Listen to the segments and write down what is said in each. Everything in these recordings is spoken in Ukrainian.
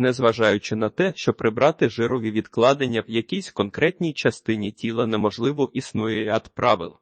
Незважаючи на те, що прибрати жирові відкладення в якійсь конкретній частині тіла неможливо, існує ряд правил,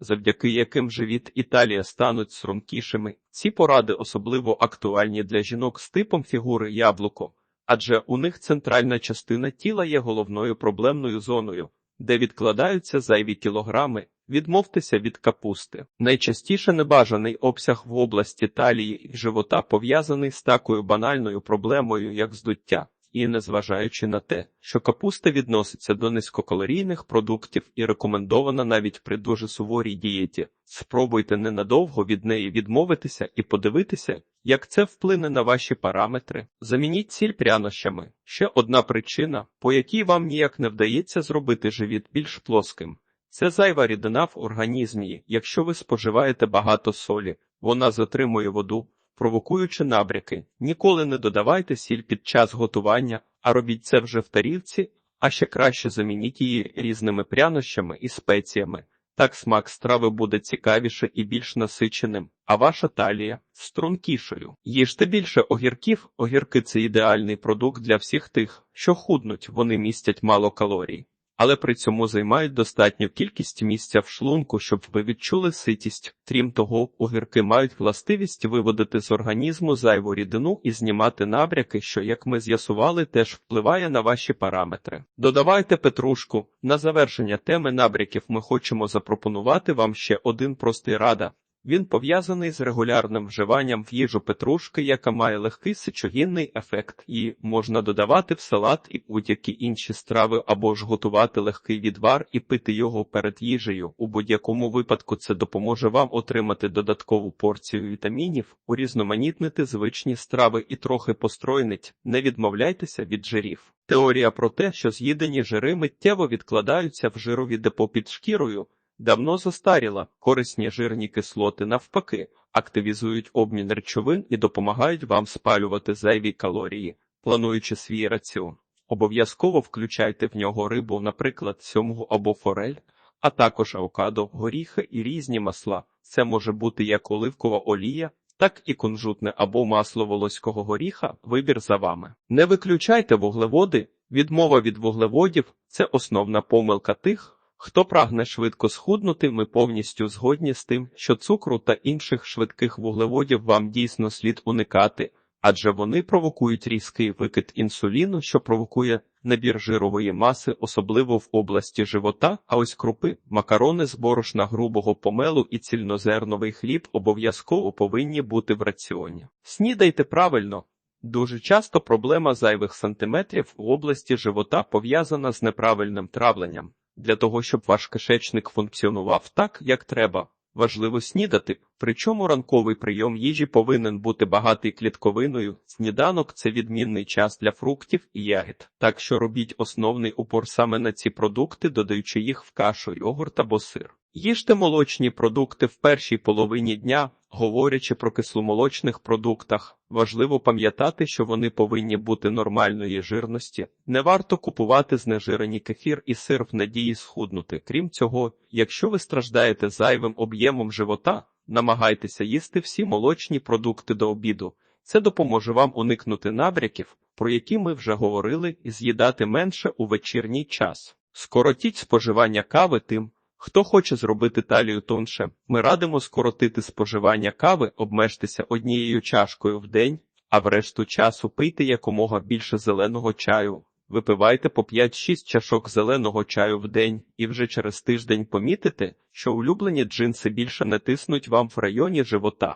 завдяки яким живіт і талія стануть стрункішими. Ці поради особливо актуальні для жінок з типом фігури яблуко, адже у них центральна частина тіла є головною проблемною зоною, де відкладаються зайві кілограми. Відмовтеся від капусти. Найчастіше небажаний обсяг в області талії і живота пов'язаний з такою банальною проблемою, як здуття. І незважаючи на те, що капуста відноситься до низькокалорійних продуктів і рекомендована навіть при дуже суворій дієті, спробуйте ненадовго від неї відмовитися і подивитися, як це вплине на ваші параметри. Замініть сіль прянощами. Ще одна причина, по якій вам ніяк не вдається зробити живіт більш плоским. Це зайва рідина в організмі. Якщо ви споживаєте багато солі, вона затримує воду, провокуючи набряки. Ніколи не додавайте сіль під час готування, а робіть це вже в тарілці, а ще краще замініть її різними прянощами і спеціями. Так смак страви буде цікавіше і більш насиченим, а ваша талія стрункішою. Їжте більше огірків. Огірки це ідеальний продукт для всіх тих, що худнуть, вони містять мало калорій але при цьому займають достатню кількість місця в шлунку, щоб ви відчули ситість. Крім того, огірки мають властивість виводити з організму зайву рідину і знімати набряки, що, як ми з'ясували, теж впливає на ваші параметри. Додавайте петрушку. На завершення теми набряків ми хочемо запропонувати вам ще один простий рада. Він пов'язаний з регулярним вживанням в їжу петрушки, яка має легкий сечогінний ефект, і можна додавати в салат і будь-які інші страви, або ж готувати легкий відвар і пити його перед їжею. У будь-якому випадку це допоможе вам отримати додаткову порцію вітамінів, урізноманітнити звичні страви і трохи постройнить. Не відмовляйтеся від жирів. Теорія про те, що з'їдені жири миттєво відкладаються в жирові депо під шкірою. Давно застаріла, корисні жирні кислоти, навпаки, активізують обмін речовин і допомагають вам спалювати зайві калорії, плануючи свій раціон. Обов'язково включайте в нього рибу, наприклад, сьомгу або форель, а також авокадо, горіхи і різні масла. Це може бути як оливкова олія, так і кунжутне або масло волоського горіха. Вибір за вами. Не виключайте вуглеводи. Відмова від вуглеводів це основна помилка тих. Хто прагне швидко схуднути, ми повністю згодні з тим, що цукру та інших швидких вуглеводів вам дійсно слід уникати, адже вони провокують різкий викид інсуліну, що провокує набір жирової маси, особливо в області живота. А ось крупи, макарони з борошна грубого помелу і цільнозерновий хліб обов'язково повинні бути в раціоні. Снідайте правильно. Дуже часто проблема зайвих сантиметрів в області живота пов'язана з неправильним травленням. Для того, щоб ваш кишечник функціонував так, як треба, важливо снідати, причому ранковий прийом їжі повинен бути багатий клітковиною. Сніданок це відмінний час для фруктів і ягід. Так що робіть основний упор саме на ці продукти, додаючи їх в кашу, йогурт або сир. Їжте молочні продукти в першій половині дня, говорячи про кисломолочних продуктах, важливо пам'ятати, що вони повинні бути нормальної жирності. Не варто купувати знежирені кефір і сир в надії схуднути. Крім цього, якщо ви страждаєте зайвим об'ємом живота, намагайтеся їсти всі молочні продукти до обіду. Це допоможе вам уникнути набряків, про які ми вже говорили, і з'їдати менше у вечірній час. Скоротіть споживання кави тим. Хто хоче зробити талію тонше, ми радимо скоротити споживання кави, обмежтеся однією чашкою в день, а в решту часу пийте якомога більше зеленого чаю. Випивайте по 5-6 чашок зеленого чаю в день, і вже через тиждень помітите, що улюблені джинси більше не тиснуть вам в районі живота.